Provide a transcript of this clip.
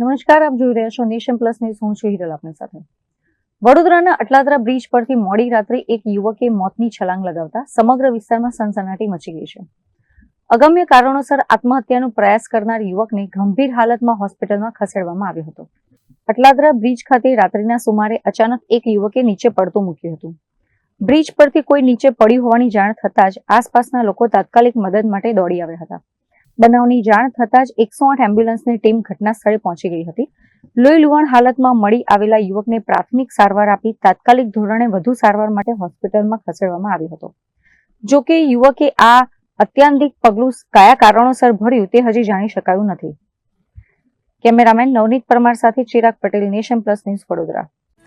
નમસ્કાર, આપ જોઈ રહ્યા છો નેશન પ્લસ ન્યૂઝ. હું છું હિરલ આપની સાથે. વડોદરાના અટલાદરા બ્રિજ પરથી મોડી રાત્રે એક યુવકે મોતની છલાંગ લગાવતા સમગ્ર વિસ્તારમાં સનસનાટી મચી ગઈ છે. અગમ્ય કારણોસર આત્મહત્યાનો પ્રયાસ કરનાર યુવકને ગંભીર હાલતમાં હોસ્પિટલમાં ખસેડવામાં આવ્યો હતો. અટલાદરા બ્રિજ ખાતે રાત્રિના સુમારે અચાનક એક યુવકે નીચે પડતું મૂક્યું હતું. બ્રિજ પરથી કોઈ નીચે પડ્યું હોવાની જાણ થતાં જ આસપાસના લોકો તાત્કાલિક મદદ માટે દોડી આવ્યા હતા. બનાવની જાણ થતાં જ એકસો આઠ એમ્બ્યુલન્સની ટીમ ઘટના સ્થળે પહોંચી ગઈ હતી. લોહી લુહાણ હાલતમાં મળી આવેલા યુવકને પ્રાથમિક સારવાર આપી તાત્કાલિક ધોરણે વધુ સારવાર માટે હોસ્પિટલમાં ખસેડવામાં આવ્યો હતો. જો કે યુવકે આ અત્યાંતિક પગલું કયા કારણોસર ભર્યું તે હજી જાણી શકાયું નથી. કેમેરામેન નવનીત પરમાર સાથે Chirag Patel, nation plus news Vadodara.